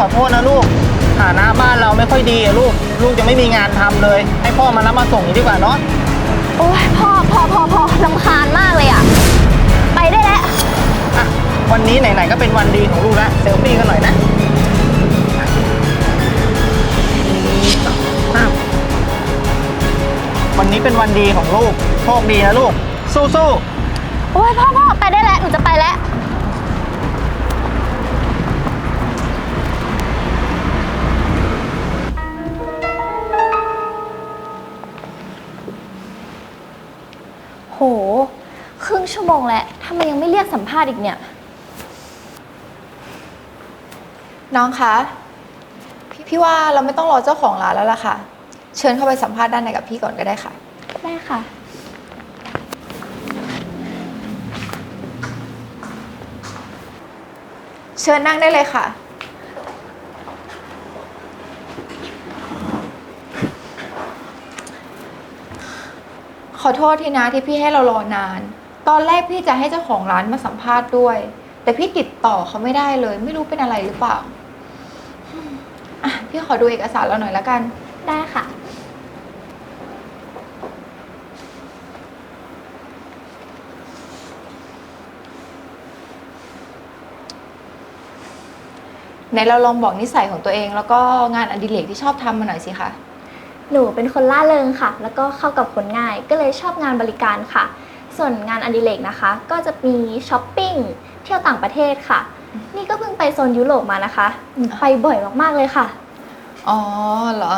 ขอโทษนะลูกฐานะบ้านเราไม่ค่อยดีอะลูก ลูกจะไม่มีงานทำเลย ให้พ่อมารับมาส่งอย่างนี้ดีกว่าเนาะ โอ้ยพ่อพอพอพอลำคาญมากเลยอะไปได้แล้ว อะ วันนี้ไหนๆก็เป็นวันดีของลูกแล้วเซลฟี่กันหน่อยนะอะวันนี้เป็นวันดีของลูก โชคดีนะลูก สู้ๆโอ้ยพ่อพ่อไปได้แล้วหนูจะไปแล้ว ชั่วโมงแล้วทำไมยังไม่เรียกสัมภาษณ์อีกเนี่ย น้องคะพพี่ว่าเราไม่ต้องรอเจ้าของร้านแล้วล่ะค่ะ เชิญเข้าไปสัมภาษณ์ด้านในกับพี่ก่อนก็ได้ค่ะ ได้ค่ะ เชิญนั่งได้เลยค่ะ ขอโทษทีนะที่พี่ให้เรารอนาน ตอนแรกพี่จะให้เจ้าของร้านมาสัมภาษณ์ด้วย แต่พี่ติดต่อเขาไม่ได้เลย ไม่รู้เป็นอะไรหรือเปล่าอะพี่ขอดูเอกสารเราหน่อยละกัน ได้ค่ะ ไหนเราลองบอกนิสัยของตัวเอง แล้วก็งานอดิเรกที่ชอบทำมาหน่อยสิคะ หนูเป็นคนล่าเริงค่ะ แล้วก็เข้ากับคนง่าย ก็เลยชอบงานบริการค่ะ ส่วนงานอดิเรกนะคะ ก็จะมีช้อปปิ้งเที่ยวต่างประเทศค่ะ นี่ก็เพิ่งไปโซนยุโรปมานะคะหนูไปบ่อยมากๆเลยค่ะ อ๋อเหรอ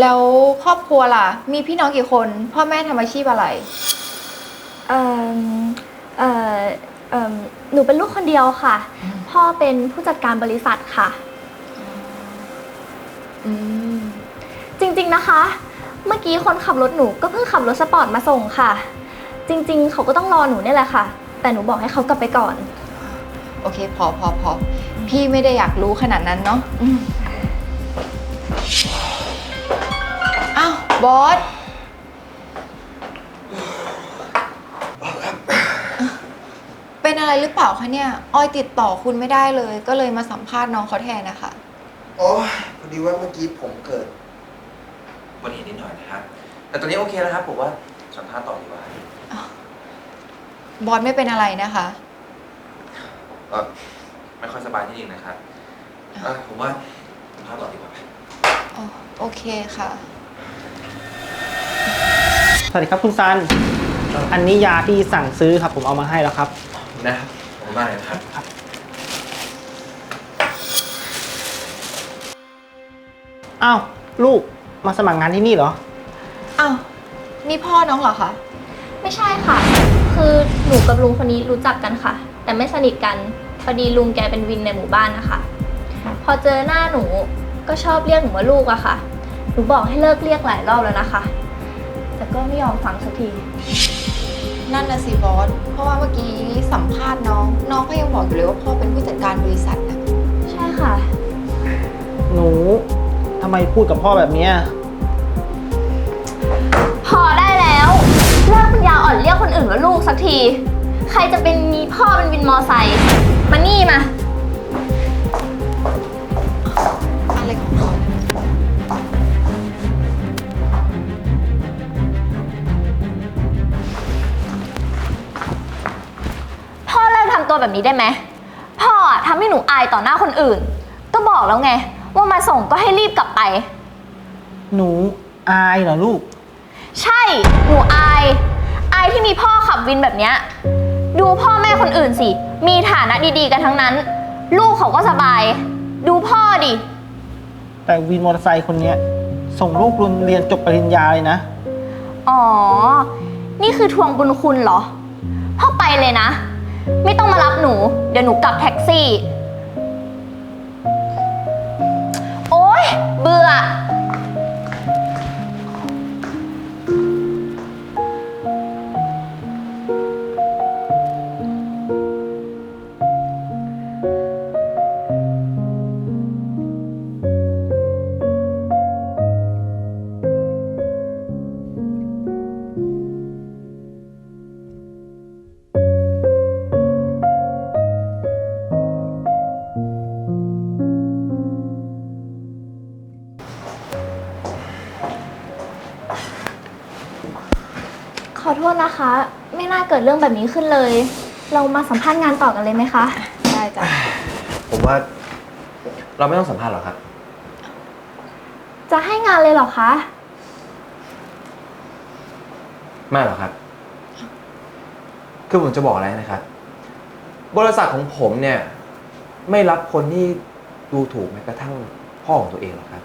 แล้วครอบครัวล่ะ มีพี่น้องกี่คน พ่อแม่ทำอาชีพอะไร เอ่อเอ่อเอ่อหนูเป็นลูกคนเดียวค่ะอืมพ่อเป็นผู้จัดการบริษัทค่ะ อืม จริงๆนะคะ เมื่อกี้คนขับรถหนูก็เพิ่งขับรถสปอร์ตมาส่งค่ะ จริงๆ เขาก็ต้องรอหนูเนี่ยแหละค่ะ แต่หนูบอกให้เขากลับไปก่อน โอเค พอพอพอพี่ไม่ได้อยากรู้ขนาดนั้นเนาะอืมอ้าวบอสเป็นอะไรหรือเปล่าคะเนี่ย ออยติดต่อคุณไม่ได้เลย ก็เลยมาสัมภาษณ์น้องเขาแทนนะคะ โอ้ยพอดีว่าเมื่อกี้ผมเกิดวันนี้นิดหน่อยนะครับ แต่ตอนนี้โอเคแล้วครับผมว่าสัมภาษณ์ต่อดีกว่า บอสไม่เป็นอะไรนะคะ เออไม่ค่อยสบายนิดนึงนะครับเออผมว่าสัมภาษณ์ต่อดีกว่า อ๋อ โอเคค่ะ สวัสดีครับคุณซัน อันนี้ยาที่สั่งซื้อครับ ผมเอามาให้แล้วครับ นะครับขอบคุณมากเลยนะครับ อ้าวลูกมาสมัครงานที่นี่เหรอ อ้าว นี่พ่อน้องเหรอคะ ไม่ใช่ค่ะ คือหนูกับลุงคนนี้รู้จักกันค่ะ แต่ไม่สนิทกันพอดีลุงแกเป็นวินในหมู่บ้านนะคะ พอเจอหน้าหนูก็ชอบเรียกหนูว่าลูกอะค่ะ หนูบอกให้เลิกเรียกหลายรอบแล้วนะคะ แต่ก็ไม่ยอมฟังสักที นั่นนะสิบอส เพราะว่าเมื่อกี้สัมภาษณ์น้อง น้องก็ยังบอกอยู่เลยว่าพ่อเป็นผู้จัดการบริษัทนะใช่ค่ะ หนูทำไมพูดกับพ่อแบบเนี้ย พอได้ รจะเป็นมีพ่อเป็นวินมอไซค์มานี่มา อะไรของเขาเนี่ยพ่อเลิกทำตัวแบบนี้ได้ไหม พ่ออะทำให้หนูอายต่อหน้าคนอื่น ก็บอกแล้วไง ว่ามาส่งก็ให้รีบกลับไป หนูอายเหรอลูก ใช่ หนูอาย อายที่มีพ่อขับวินแบบเนี้ย ดูพ่อแม่คนอื่นสิ มีฐานะดีๆ กันทั้งนั้น ลูกเขาก็สบาย ดูพ่อดิ แต่วินมอเตอร์ไซค์คนเนี้ยส่งลูกเรียนจบปริญญาเลยนะ อ๋อ นี่คือทวงบุญคุณเหรอ พ่อไปเลยนะ ไม่ต้องมารับหนู เดี๋ยวหนูกลับแท็กซี่ โอ๊ย เบื่อ โทษนะคะ ไม่น่าเกิดเรื่องแบบนี้ขึ้นเลย เรามาสัมภาษณ์งานต่อกันเลยไหมคะ ได้จ้ะ ผมว่า เราไม่ต้องสัมภาษณ์หรอกครับ จะให้งานเลยเหรอคะ ไม่หรอกครับ คือผมจะบอกอะไรนะครับ บริษัทของผมเนี่ย ไม่รับคนที่ดูถูกแม้กระทั่งพ่อของตัวเองหรอกครับ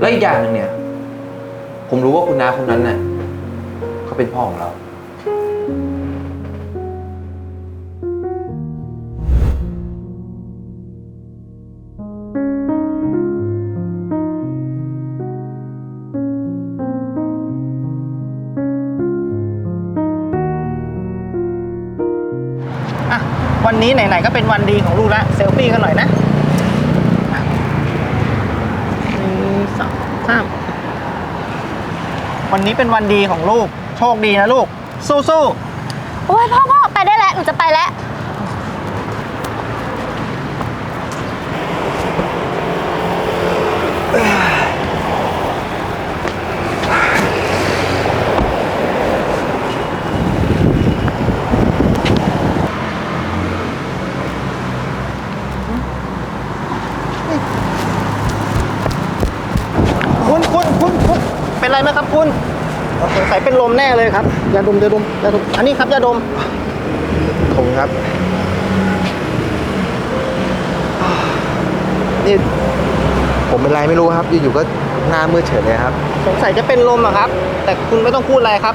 และอีกอย่างหนึ่งเนี่ย ผมรู้ว่าคุณน้าคนนั้นน่ะ เป็นพ่อของเรา อะ วันนี้ไหนๆก็เป็นวันดีของลูกล้วเซลฟี่กันหน่อยนะอะหนึ่งสองสามวันนี้เป็นวันดีของลูก โชคดีนะลูก สู้โอ้ยพ่อพ่อไปได้แล้ว หนูจะไปแล้ว ๆ คุณคุณคุณคุณเป็นไรไหมครับคุณ สงสัยเป็นลมแน่เลยครับยาดมยาดมยาดมอันนี้ครับยาดมขอบคุณครับนี่ผมเป็นไรไม่รู้ครับอยู่ๆก็หน้ามืดเฉยเลยครับ สงสัยจะเป็นลมอะครับ แต่คุณไม่ต้องพูดอะไรครับ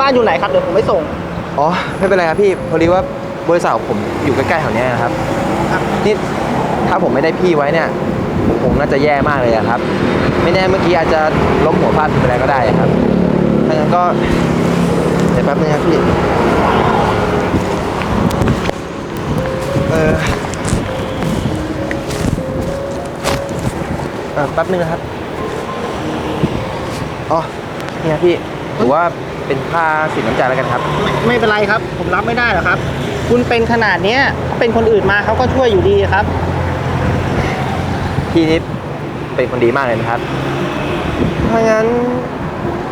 บ้านอยู่ไหนครับเดี๋ยวผมไปส่งอ๋อไม่เป็นไรครับพี่พอดีว่าบริษัทของผมอยู่ใกล้ๆแถวเนี้ยนะครับครับนี่ถ้าผมไม่ได้พี่ไว้เนี่ยผมคงน่าจะแย่มากเลยอะครับ ไม่แน่เมื่อกี้อาจจะล้มหัวพลาดไปแล้วก็ได้อะครับ ถ้างั้นก็เดี๋ยวแป๊บนึงครับพี่เออเออแป๊บนึงนะครับอ๋อนี่นะพี่ถือว่าเป็นค่าสินน้ำใจแล้วกันครับ ไม่ไม่เป็นไรครับ ผมรับไม่ได้หรอกครับ คุณเป็นขนาดเนี้ยถ้าเป็นคนอื่นมาเขาก็ช่วยอยู่ดีครับ พี่นี่เป็นคนดีมากเลยนะครับถ้างั้น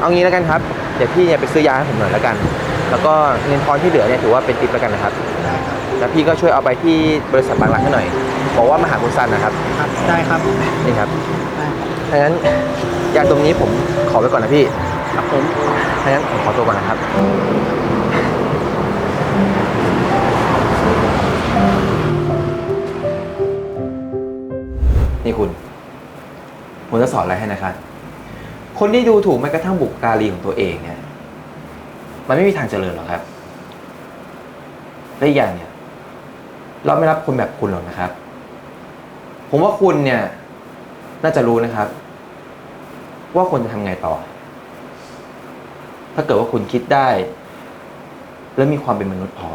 เอางี้แล้วกันครับ เดี๋ยวพี่เนี่ยไปซื้อยาให้ผมหน่อยแล้วกัน แล้วก็เงินทอนที่เหลือเนี่ยถือว่าเป็นทิปแล้วกันนะครับแล้วพี่ก็ช่วยเอาไปที่บริษัทบางรักให้หน่อย บอกว่ามาหาคุณซันนะครับ ครับได้ครับนี่ครับได้ถ้างั้นยาตรงนี้ผมขอไว้ก่อนนะพี่ ครับผมถ้างั้นผมขอตัวก่อนนะครับ นี่คุณ ผมจะสอนอะไรให้นะครับ คนที่ดูถูกแม้กระทั่งบุคการีของตัวเองเนี่ยมันไม่มีทางเจริญหรอกครับและอีกอย่างเนี่ย เราไม่รับคนแบบคุณหรอกนะครับ ผมว่าคุณเนี่ย น่าจะรู้นะครับ ว่าควรจะทำไงต่อ ถ้าเกิดว่าคุณคิดได้ และมีความเป็นมนุษย์พอ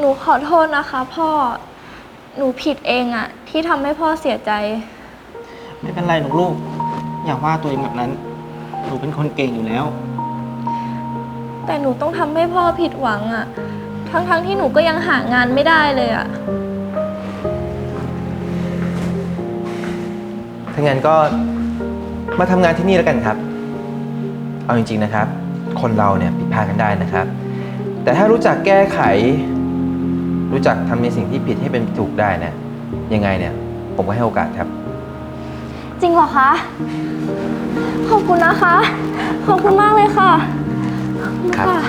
หนูขอโทษนะคะพ่อ หนูผิดเองอะที่ทำให้พ่อเสียใจ ไม่เป็นไรหรอกลูก อย่าว่าตัวเองแบบนั้น หนูเป็นคนเก่งอยู่แล้ว แต่หนูต้องทำให้พ่อผิดหวังอะทั้งๆที่หนูก็ยังหางานไม่ได้เลยอะถ้างั้นก็มาทำงานที่นี่แล้วกันครับ เอาจริงๆนะครับ คนเราเนี่ยผิดพลาดกันได้นะครับ แต่ถ้ารู้จักแก้ไข รู้จักทำในสิ่งที่ผิดให้เป็นถูกได้นะยังไงเนี่ย ผมก็ให้โอกาสครับ จริงเหรอคะ ขอบคุณนะคะ ขอบคุณมากเลยค่ะขอบคุณครับค่ะ